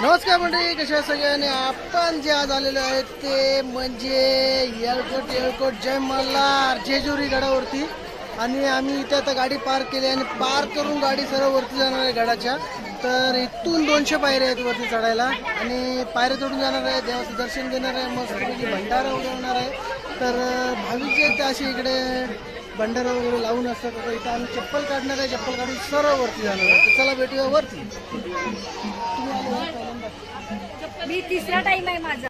नमस्कार मंडळी कशा सगळ्यांनी? आपण जे आज आलेलो आहे ते म्हणजे येळकोट येळकोट जय मल्हार जेजुरी गडावरती. आणि आम्ही इथे आता गाडी पार्क केली आणि पार्क करून गाडी सर्व वरती जाणार आहे गडाच्या. तर इथून दोनशे पायऱ्या आहेत वरती चढायला. आणि पायऱ्या चढून जाणार आहे देवाचं दर्शन घेणार आहे मस्त भंडारा उडवणार आहे. तर भाविक जे आहेत ते असे इकडे भंडारा वगैरे लावून असतात तर इथं आम्ही चप्पल काढणार आहे चप्पल काढून सरळ वरती जाणार आहे. तर चला भेटूया वरती. तुम्ही आले का पहिल्यांदा? मी तिसरा टाइम आहे माझा.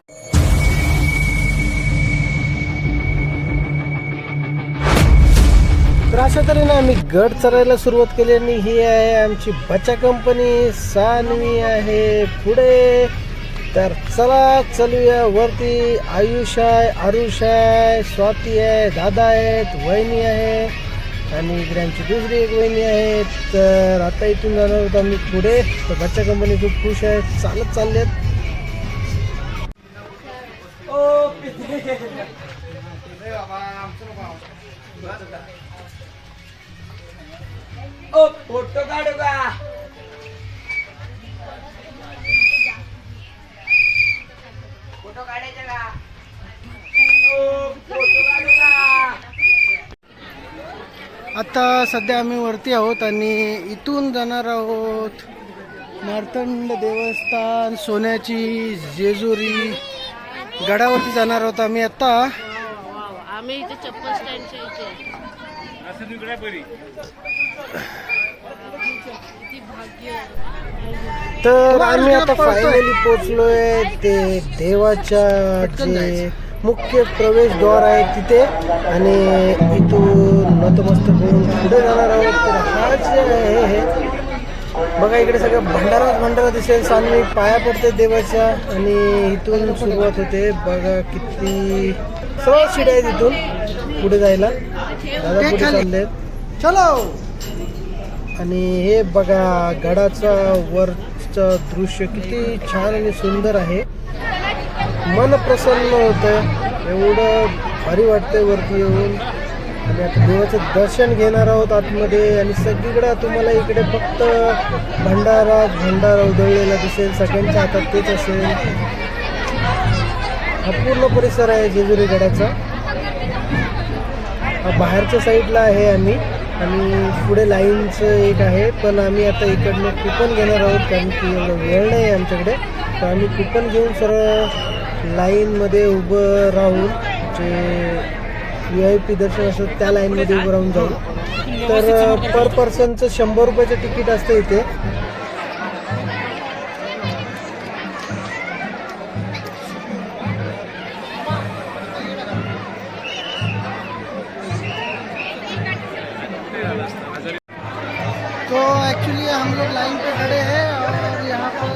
तर अशा तऱ्हेने आम्ही गड चरायला सुरुवात केली आणि ही आहे आमची बचा कंपनी सानवी आहे पुढे. तर चला चलूया वरती. आयुष आहे आरुष आहे स्वाती आहे दादा आहेत वहिनी आहे आणि इकडे आमची दुसरी एक वहिनी आहे तर आता इथून जाणार होतो आम्ही पुढे. तर बच्चा कंपनी खूप खुश आहे चालत चालले ओ फोटो काढू का? आता सध्या आम्ही वरती आहोत आणि इथून जाणार आहोत मार्तंड देवस्थान सोन्याची जेजुरी गडावरती जाणार आहोत आम्ही आता. आम्ही इथे चप्पल स्टँडच्या तर आम्ही आता फायनली पोचलोय ते देवाच्या जे मुख्य प्रवेशद्वार आहे तिथे. आणि इथून नतमस्तक होऊन पुढे जाणार आहोत. तर हा आहे हे. बघा इकडे सगळं भंडारा भंडारा दिसेल. सामने पाया पडते देवाच्या. आणि इथून सुरुवात होते. बघा किती सरळ शिड्या आहेत इथून पुढे जायला. दादा पुढे चालले. चलो. आणि हे बघा गडाचा वरचं दृश्य किती छान आणि सुंदर आहे. मन प्रसन्न होतं. एवढं भारी वाटतंय वरती येऊन. आणि आता देवाचं दर्शन घेणार आहोत आतमध्ये. आणि सगळीकडे तुम्हाला इकडे फक्त भंडारा भंडारा उधळलेला दिसेल. सगळ्यांच्या हातात तेच असेल. हा पूर्ण परिसर आहे जेजुरी गडाचा बाहेरच्या साईडला आहे आम्ही. आणि पुढे लाईनचं एक आहे. पण आम्ही आता इकडनं कुपन घेणार आहोत. कारण की एवढं वेळ नाही आमच्याकडे. तर आम्ही कुपन घेऊन सरळ लाईनमध्ये उभं राहून जे व्ही आय पी दर्शन असतं त्या लाईनमध्ये उभं राहून जाऊ तर पर पर्सनचं शंभर रुपयाचं तिकीट असतं इथे. तो एक्चुअली हम लोग लाइन पे खड़े हैं और यहाँ पर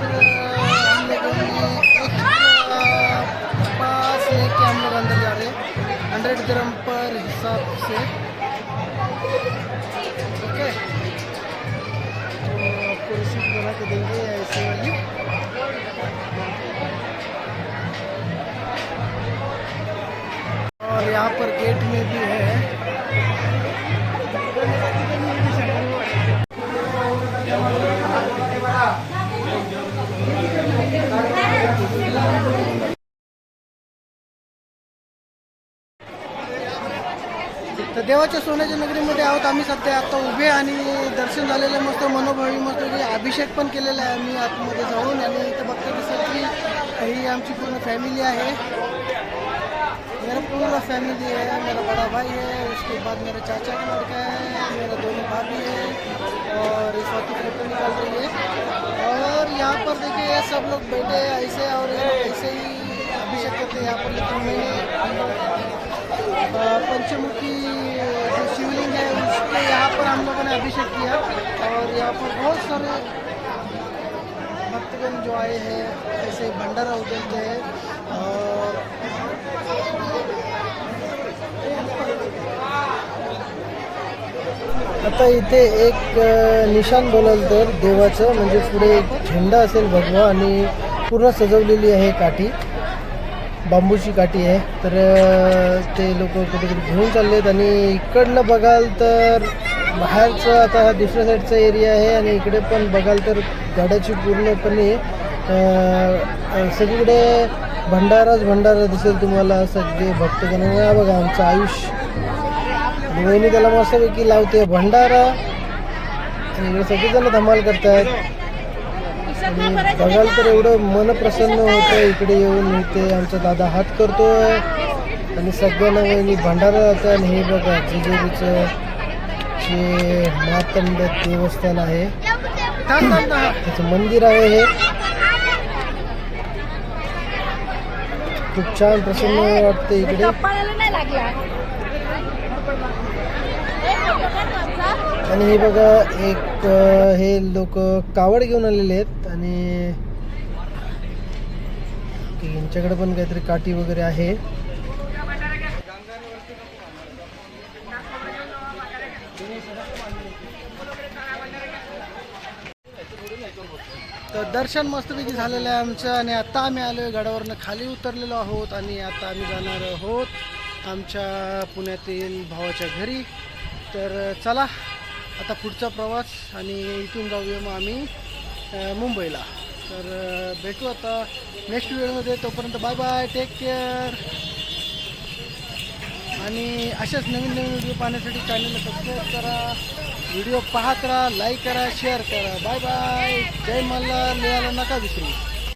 हम लोगों ने ग्राम पर हिसाब से। ओके तो आपको रिसीव बना के देंगे ऐसे वाली। और यहाँ पर गेट में भी है। तर देवाच्या सोन्याच्या नगरीमध्ये आहोत. आम्ही सध्या आता उभे आणि दर्शन झालेलं मस्त मनोभावी मस्त की अभिषेक पण केलेला आहे आम्ही आतमध्ये जाऊन. आणि इथं बघता दिसत की ही आमची पूर्ण फॅमिली आहे. मेरा पूरा फैमिली है मेरा बड़ा भाई है. उसके बाद मेरे चाचा का लड़का है. मेरा दोनों भाभी है. और इस वक्त फोटो निकाल रही है. और यहाँ पर देखिए सब लोग बैठे ऐसे और ऐसे ही अभिषेक करते हैं. यहाँ पर लेकिन मैंने पंचमुखी जो शिवलिंग है उसके यहाँ पर हम लोगों ने अभिषेक किया. और यहाँ पर बहुत सारे भक्तगण जो आए हैं ऐसे भंडारा उतरते हैं और आता इथे एक निशान निशाण बोलाल तर देवाचं म्हणजे पुढे एक झेंडा असेल भगवा आणि पूर्ण सजवलेली आहे काठी. बांबूची काठी आहे. तर ते लोक कुठेतरी घेऊन चाललेत आणि इकडनं बघाल तर बाहेरचं आता हा दुसऱ्या साईडचा एरिया आहे आणि इकडे पण बघाल तर गाड्याची पूर्णपणे सगळीकडे भंडाराच भंडारा दिसेल तुम्हाला सगळे भक्तगणांना बघा आमचं आयुष्य वहिनी त्याला मस्तपैकी लावते. भंडारा. आणि इकडे सगळेजण धमाल करतात आहेत बघाल तर एवढं मन प्रसन्न होतं इकडे येऊन इथे आमचा दादा हात करतोय. आणि सगळ्यांना वहिनी भंडारा जातं आणि हे बघा जेजुरीचं जे मातंड देवस्थान आहे. त्याचं मंदिर आहे हे. खूप छान प्रसन्न वाटतं इकडे. नाही लागला. आणि हे बघा एक हे लोक कावड घेऊन आलेले आहेत आणि यांच्याकडे पण काहीतरी काठी वगैरे आहे. तर दर्शन मस्तपैकी झालेलं आहे आमचं आणि आता आम्ही आलो आहे गडावरनं खाली उतरलेलो आहोत आणि आता आम्ही जाणार आहोत आमच्या पुण्यातील भावाच्या घरी. तर चला आता पुढचा प्रवास आणि इथून जाऊया मग आम्ही मुंबईला. तर भेटू आता नेक्स्ट व्हिडिओमध्ये तोपर्यंत बाय बाय टेक केअर आणि अशाच नवीन नवीन व्हिडिओ पाहण्यासाठी चॅनलला सबस्क्राईब करा. व्हिडिओ पाहत राहा लाईक करा शेअर करा. बाय बाय जय मल्हार लिहायला नका विसरू.